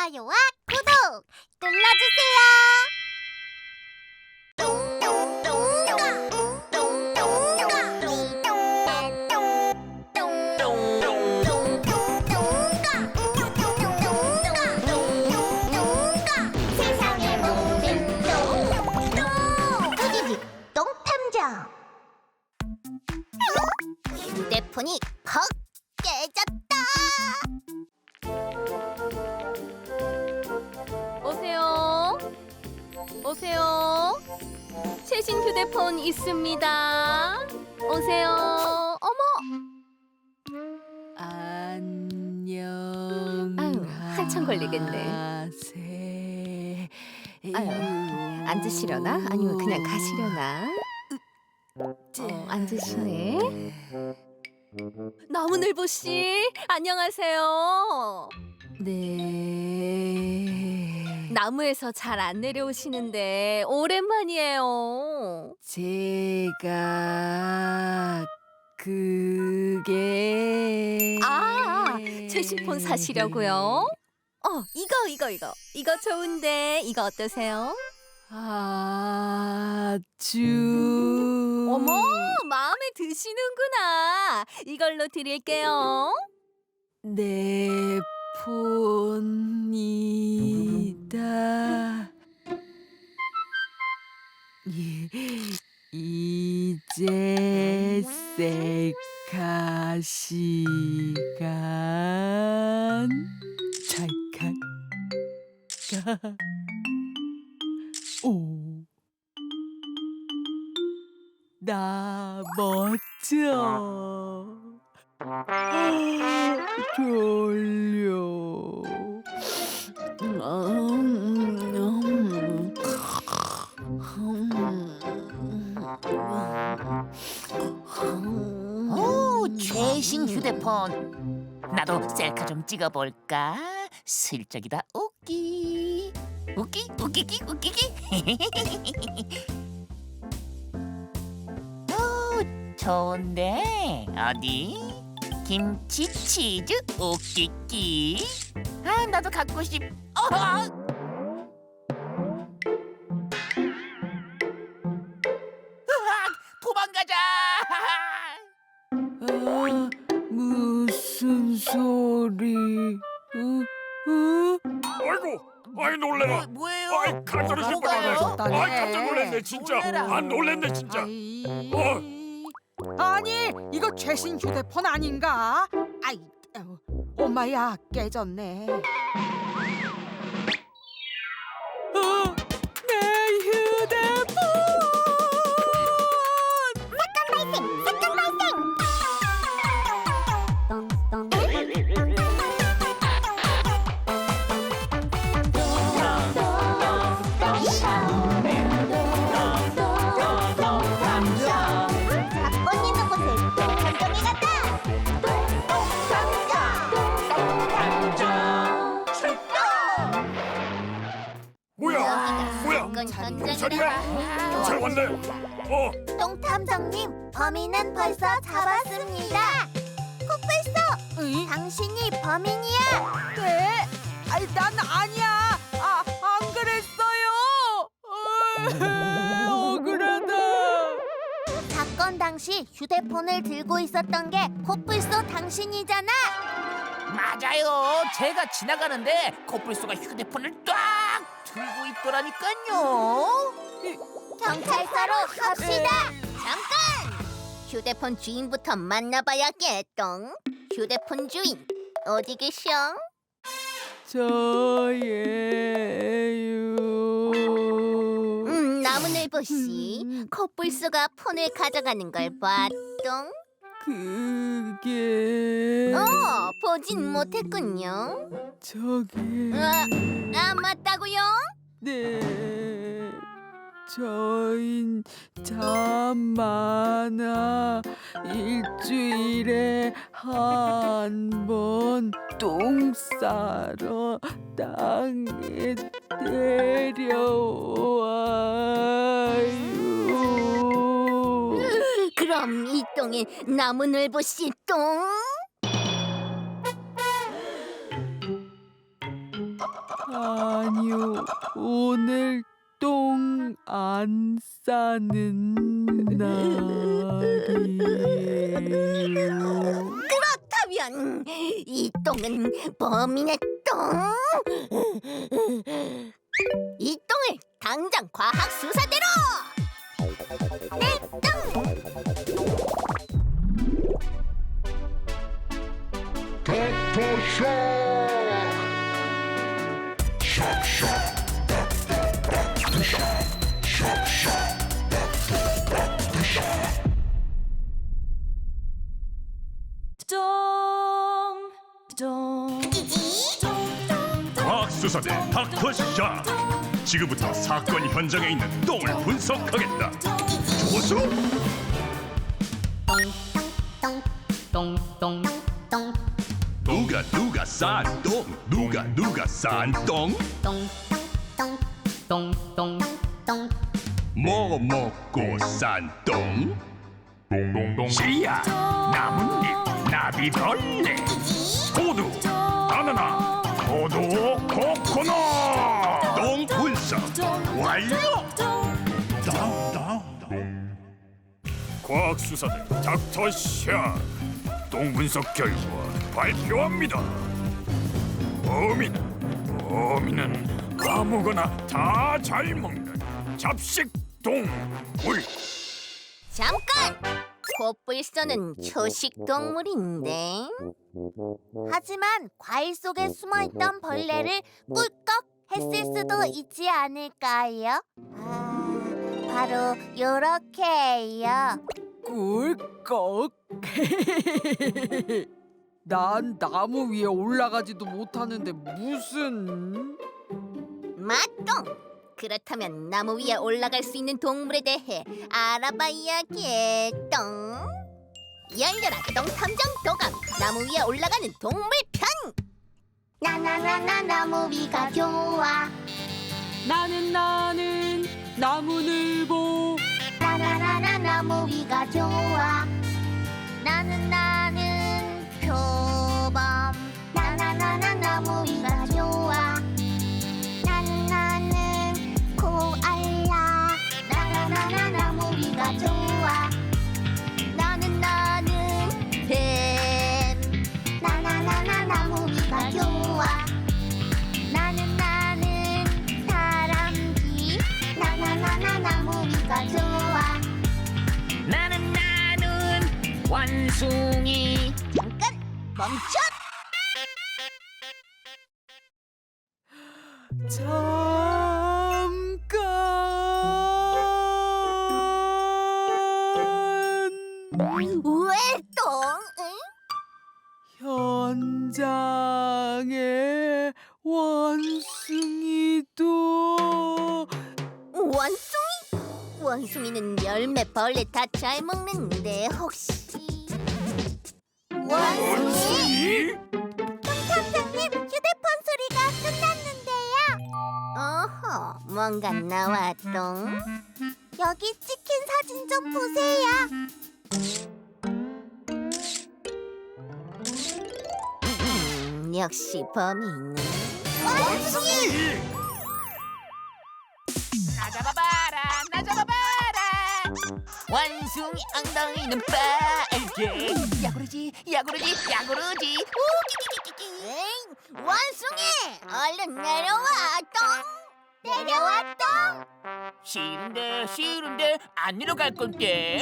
좋아요와 구독 눌러주세요. 세상의 모든 똥똥 똥 탐정 휴대폰이 있습니다. 오세요. 어머. 안녕. 아유, 한참 걸리겠네. 아유, 앉으시려나? 아니면 그냥 가시려나? 어, 앉으시네. 나무늘보 씨, 안녕하세요. 네. 나무에서 잘 안 내려오시는데 오랜만이에요. 제가 그게 아, 최신 폰 사시려고요? 어, 이거 이거 이거 이거 좋은데 이거 어떠세요? 아주 어머, 마음에 드시는구나. 이걸로 드릴게요. 내 폰이다. 이- 이제 셀카 시간 찰칵 오. 나 멋져. 졸 최신 휴대폰. 나도 셀카 좀 찍어볼까? 슬쩍이다 웃기. 웃기, 웃기기, 웃기기. 오, 좋은데 어디? 김치 치즈 웃기기. 아, 나도 갖고 싶. 어! 아이고, 아이 놀래라. 뭐, 뭐예요? 아이 간절히 뭐가요? 신고하네. 아이 깜짝 놀랐네 진짜. 놀래라. 안 놀랬네 진짜. 아이, 어. 아니 이거 최신 휴대폰 아닌가? 아이 어, 엄마야 깨졌네. 현장이라. 경찰 왔네. 어, 똥탐정님, 범인은 벌써 잡았습니다. 코뿔소, 당신이 범인이야. 네? 아이 난 아니야. 아 안 그랬어요. 어이, 억울하다. 사건 당시 휴대폰을 들고 있었던 게 코뿔소 당신이잖아. 맞아요. 제가 지나가는데 코뿔소가 휴대폰을 딱 들고 있더라니까요. 경찰서로 갑시다. 잠깐. 휴대폰 주인부터 만나봐야겠동. 휴대폰 주인 어디 계셔? 저예요. 음, 나무늘보 씨. 코뿔소가 폰을 가져가는 걸 봤동. 그게 어, 보진 못했군요. 저기 아, 아 맞다고요? 네. 저인 잠 많아 일주일에 한 번 똥 싸러 땅에 데려와요. 그럼 이 똥에 나무늘보 씨 똥? 아니요, 오늘 똥 안 싸는 날이에요. 그렇다면 이 똥은 범인의 똥. 이 똥을 당장 과학 수사대로. 내 똥. 과학수사대 닥터샤 지금부터 사건 현장에 있는 똥을 분석하겠다. 조수 누가 누가 싼똥 누가 누가 싼똥 뭐 먹고 싼똥? 씨야. 나뭇잎 나비벌레. 호두 바나나 포도 코코넛. 똥 분석 완료 과학수사대 닥터샤. 똥 분석 결과 발표합니다 어미는 어미는 아무거나 다 잘 먹는 잡식 동물 잠깐. 코뿔소는 초식 동물인데. 하지만 과일 속에 숨어있던 벌레를 꿀꺽 했을 수도 있지 않을까요? 아, 바로 요렇게요. 꿀꺽. 난 나무 위에 올라가지도 못하는데 무슨 맞똥. 그렇다면 나무 위에 올라갈 수 있는 동물에 대해 알아봐야겠똥. 열려라 똥 탐정 도감. 나무 위에 올라가는 동물 편. 나나나나 나무 위가 좋아. 나는 나는 나무늘보 나나나나 나무 위가 좋아. 나는 나 위가 좋아. 나는 나는 뱀. 나나나나 나무 위가 좋아. 나는 나는 다람쥐. 나나나나 나무 위가 좋아. 나는 나는 원숭이 잠깐 멈춰. 잠 왜 똥? 응? 현장에 원숭이도 원숭이? 원숭이는 열매 벌레 다 잘 먹는데 혹시 원숭이? 탐정님 휴대폰 소리가 끝났는데요. 어허 뭔가 나왔똥 여기 찍힌 사진 좀 보세요. 역시 범인은 원숭이! 나 잡아봐라 나 잡아봐라. 원숭이 엉덩이는 빨개. 야구르지 야구르지 야구르지. 에이, 원숭이! 얼른 내려와 똥! 내려와 똥! 싫은데 싫은데 안 내려갈 건데.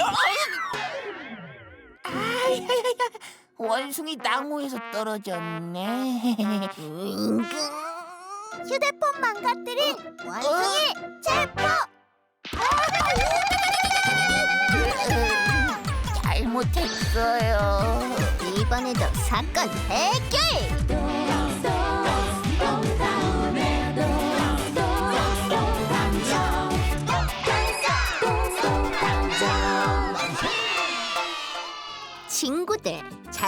아이야야야 원숭이 나무에서 떨어졌네. 윙 휴대폰 망가뜨린 원숭이 체포! 잘못했어요. 이번에도 사건 해결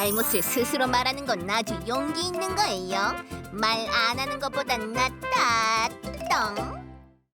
잘못을 스스로 말하는 건 아주 용기 있는 거예요. 말 안 하는 것보단 낫다. 똥